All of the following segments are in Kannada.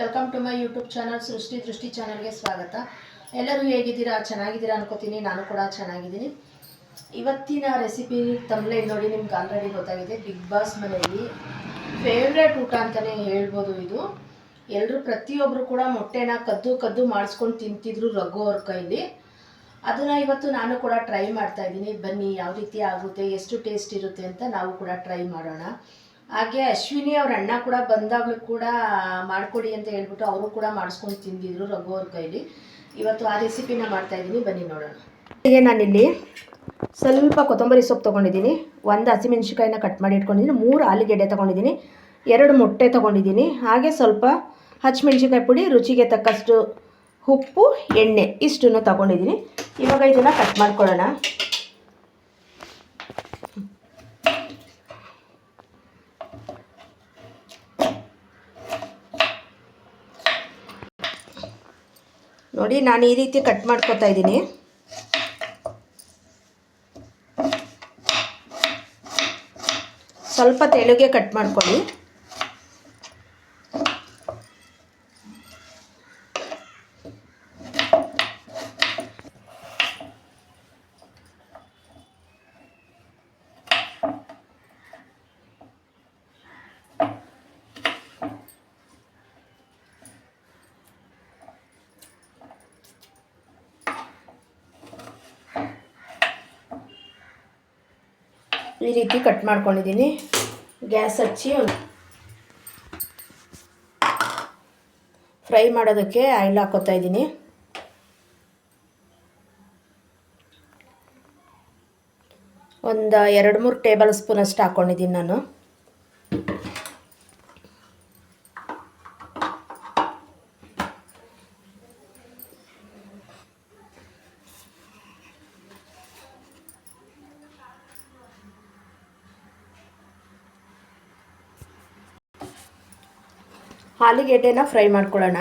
Welcome to my YouTube channel Srishti Drishti ಚಾನಲ್ಗೆ ಸ್ವಾಗತ. ಎಲ್ಲರೂ ಹೇಗಿದ್ದೀರಾ? ಚೆನ್ನಾಗಿದ್ದೀರಾ ಅನ್ಕೋತೀನಿ. ನಾನು ಕೂಡ ಚೆನ್ನಾಗಿದ್ದೀನಿ. ಇವತ್ತಿನ ರೆಸಿಪಿ ತಮ್ಮಲೇ ನೋಡಿ ನಿಮ್ಗೆ ಆಲ್ರೆಡಿ ಗೊತ್ತಾಗಿದೆ. ಬಿಗ್ ಬಾಸ್ ಮನೆಯಲ್ಲಿ ಫೇವ್ರೆಟ್ ಊಟ ಅಂತಲೇ ಹೇಳ್ಬೋದು ಇದು. ಎಲ್ಲರೂ ಪ್ರತಿಯೊಬ್ಬರು ಕೂಡ ಮೊಟ್ಟೆನ ಕದ್ದು ಕದ್ದು ಮಾಡಿಸ್ಕೊಂಡು ತಿಂತಿದ್ರು ರಘು ಅವ್ರ ಕೈಲಿ. ಅದನ್ನು ಇವತ್ತು ನಾನು ಕೂಡ ಟ್ರೈ ಮಾಡ್ತಾ ಇದ್ದೀನಿ. ಬನ್ನಿ, ಯಾವ ರೀತಿ ಆಗುತ್ತೆ, ಎಷ್ಟು ಟೇಸ್ಟ್ ಇರುತ್ತೆ ಅಂತ ನಾವು ಕೂಡ ಟ್ರೈ ಮಾಡೋಣ. ಹಾಗೆ ಅಶ್ವಿನಿ ಅವ್ರ ಅಣ್ಣ ಕೂಡ ಬಂದಾಗಲೂ ಕೂಡ ಮಾಡಿಕೊಡಿ ಅಂತ ಹೇಳ್ಬಿಟ್ಟು ಅವರು ಕೂಡ ಮಾಡಿಸ್ಕೊಂಡು ತಿಂದಿದ್ರು ರಘು ಅವ್ರ ಕೈಲಿ. ಇವತ್ತು ಆ ರೆಸಿಪಿನ ಮಾಡ್ತಾ ಇದ್ದೀನಿ. ಬನ್ನಿ ನೋಡೋಣ. ಹೀಗೆ ನಾನಿಲ್ಲಿ ಸ್ವಲ್ಪ ಕೊತ್ತಂಬರಿ ಸೊಪ್ಪು ತೊಗೊಂಡಿದ್ದೀನಿ. ಒಂದು ಹಸಿಮೆಣ್ಸಿಕಾಯಿನ ಕಟ್ ಮಾಡಿ ಇಟ್ಕೊಂಡಿದ್ದೀನಿ. ಮೂರು ಆಲೂಗೆಡ್ಡೆ ತೊಗೊಂಡಿದ್ದೀನಿ. ಎರಡು ಮೊಟ್ಟೆ ತೊಗೊಂಡಿದ್ದೀನಿ. ಹಾಗೆ ಸ್ವಲ್ಪ ಹಸಿಮೆಣ್ಸಿಕಾಯಿ ಪುಡಿ, ರುಚಿಗೆ ತಕ್ಕಷ್ಟು ಉಪ್ಪು, ಎಣ್ಣೆ ಇಷ್ಟನ್ನು ತೊಗೊಂಡಿದ್ದೀನಿ. ಇವಾಗ ಇದನ್ನು ಕಟ್ ಮಾಡ್ಕೊಳ್ಳೋಣ. ನೋಡಿ ನಾನು ಈ ರೀತಿ ಕಟ್ ಮಾಡ್ಕೊತಾ ಇದ್ದೀನಿ. ಸ್ವಲ್ಪ ತೆಳುಗೆ ಕಟ್ ಮಾಡ್ಕೊಳ್ಳಿ. ಈ ರೀತಿ ಕಟ್ ಮಾಡ್ಕೊಂಡಿದ್ದೀನಿ. ಗ್ಯಾಸ್ ಹಚ್ಚಿ ಫ್ರೈ ಮಾಡೋದಕ್ಕೆ ಆಯಿಲ್ ಹಾಕೋತಾ ಇದ್ದೀನಿ. ಒಂದು ಎರಡು ಮೂರು ಟೇಬಲ್ ಸ್ಪೂನ್ ಅಷ್ಟು ಹಾಕ್ಕೊಂಡಿದ್ದೀನಿ ನಾನು. ಆಲೂಗೆಡ್ಡೆನ ಫ್ರೈ ಮಾಡ್ಕೊಳ್ಳೋಣ.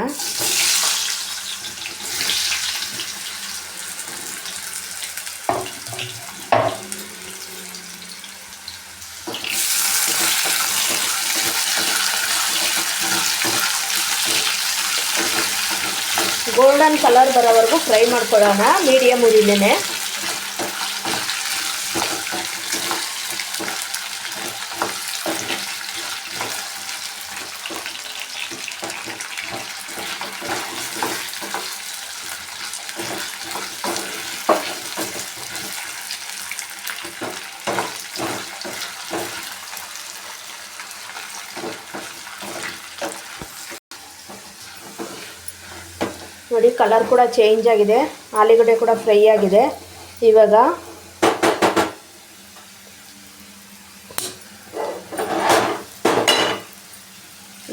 ಗೋಲ್ಡನ್ ಕಲರ್ ಬರೋವರೆಗೂ ಫ್ರೈ ಮಾಡ್ಕೊಳ್ಳೋಣ ಮೀಡಿಯಮ್ ಉರಿಲೇನೆ. ನೋಡಿ ಕಲರ್ ಕೂಡ ಚೇಂಜ್ ಆಗಿದೆ. ಆಲೂಗಡ್ಡೆ ಕೂಡ ಫ್ರೈ ಆಗಿದೆ. ಇವಾಗ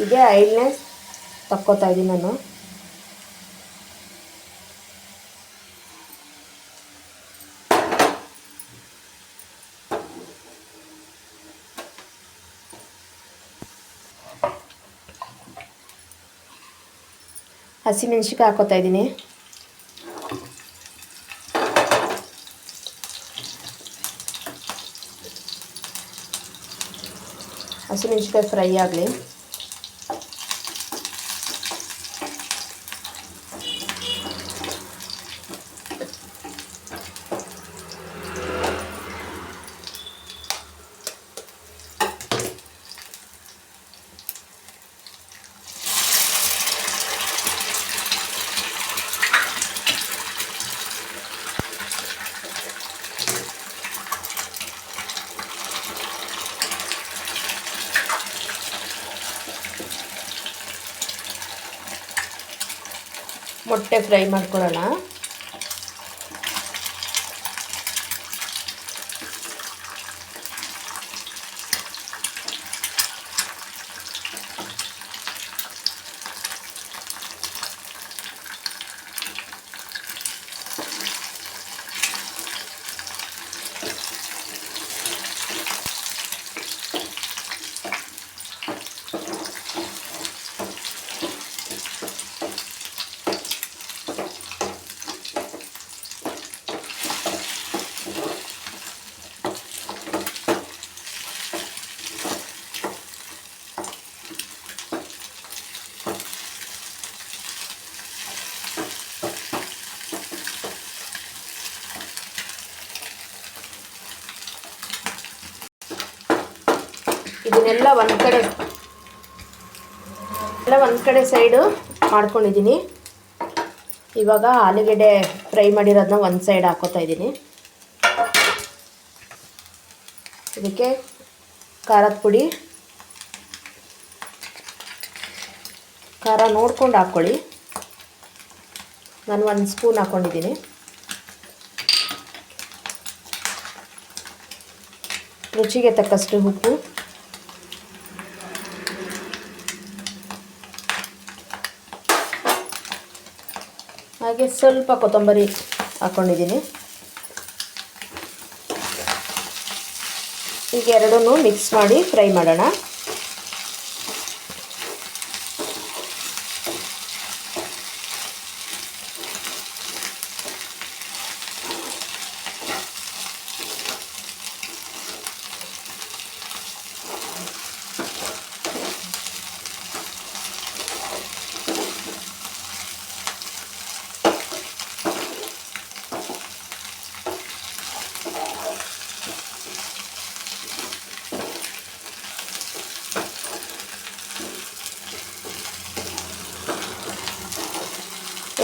ಇದೇ ಐಲ್ನೆಸ್ ತಕ್ಕೋತಾ ಇದ್ದೀನಿ ನಾನು. ಹಸಿಮೆಣ್ಸಿಕಾಯಿ ಹಾಕೋತಾ ಇದ್ದೀನಿ ಹಸಿಮೆಣ್ಸಿಕಾಯಿ ಫ್ರೈ ಆಗಲಿ ಮೊಟ್ಟೆ ಫ್ರೈ ಮಾಡ್ಕೊಳ್ಳೋಣ. ಎಲ್ಲ ಒಂದು ಕಡೆ ಎಲ್ಲ ಒಂದು ಕಡೆ ಸೈಡು ಮಾಡ್ಕೊಂಡಿದ್ದೀನಿ. ಇವಾಗ ಆಲೂಗೆಡ್ಡೆ ಫ್ರೈ ಮಾಡಿರೋದನ್ನ ಒಂದು ಸೈಡ್ ಹಾಕೋತಾ ಇದ್ದೀನಿ. ಇದಕ್ಕೆ ಖಾರದ ಪುಡಿ. ಖಾರ ನೋಡ್ಕೊಂಡು ಹಾಕ್ಕೊಳ್ಳಿ ನಾನು ಒಂದು ಸ್ಪೂನ್ ಹಾಕ್ಕೊಂಡಿದ್ದೀನಿ ರುಚಿಗೆ ತಕ್ಕಷ್ಟು ಉಪ್ಪು. ಹಾಗೆ ಸ್ವಲ್ಪ ಕೊತ್ತಂಬರಿ ಹಾಕ್ಕೊಂಡಿದ್ದೀನಿ ಈಗ ಎರಡನ್ನೂ ಮಿಕ್ಸ್ ಮಾಡಿ ಫ್ರೈ ಮಾಡೋಣ.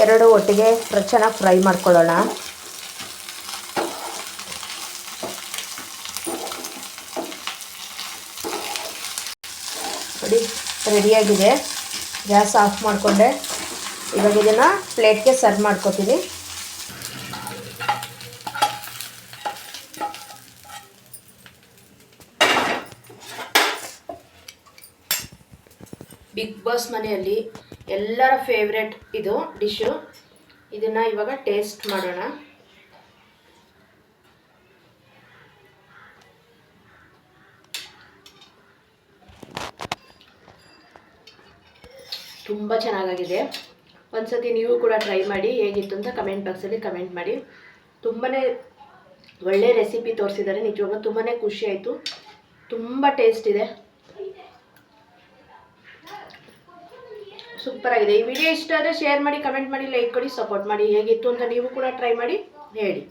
ಎರಡು ಒಟ್ಟಿಗೆ ಚೆನ್ನಾಗಿ ಫ್ರೈ ಮಾಡ್ಕೊಳ್ಳೋಣ. ನೋಡಿ, ರೆಡಿಯಾಗಿದೆ. ಗ್ಯಾಸ್ ಆಫ್ ಮಾಡಿಕೊಂಡೆ. ಇವಾಗ ಇದನ್ನು ಪ್ಲೇಟ್ಗೆ ಸರ್ವ್ ಮಾಡ್ಕೊತೀನಿ. ಬಿಗ್ ಬಾಸ್ ಮನೆಯಲ್ಲಿ ಎಲ್ಲರ ಫೇವ್ರೆಟ್ ಇದು ಡಿಶ್ಶು ಇದನ್ನು ಇವಾಗ ಟೇಸ್ಟ್ ಮಾಡೋಣ. ತುಂಬ ಚೆನ್ನಾಗಾಗಿದೆ. ಒಂದ್ಸತಿ ನೀವು ಕೂಡ ಟ್ರೈ ಮಾಡಿ ಹೇಗಿತ್ತು ಅಂತ ಕಮೆಂಟ್ ಬಾಕ್ಸಲ್ಲಿ ಕಮೆಂಟ್ ಮಾಡಿ. ತುಂಬಾ ಒಳ್ಳೆ ರೆಸಿಪಿ ತೋರಿಸಿದ್ದಾರೆ. ನಿಜವಾಗ್ಲೂ ತುಂಬಾ ಖುಷಿ ಆಯಿತು. ತುಂಬ ಟೇಸ್ಟ್ ಇದೆ. ಸೂಪರ್ ಆಗಿದೆ ಈ ವಿಡಿಯೋ ಇಷ್ಟ ಆದರೆ ಶೇರ್ ಮಾಡಿ ಕಮೆಂಟ್ ಮಾಡಿ ಲೈಕ್ ಕೊಡಿ ಸಪೋರ್ಟ್ ಮಾಡಿ. ಹೇಗಿತ್ತು ಅಂತ ನೀವು ಕೂಡ ಟ್ರೈ ಮಾಡಿ, ಹೇಳಿ.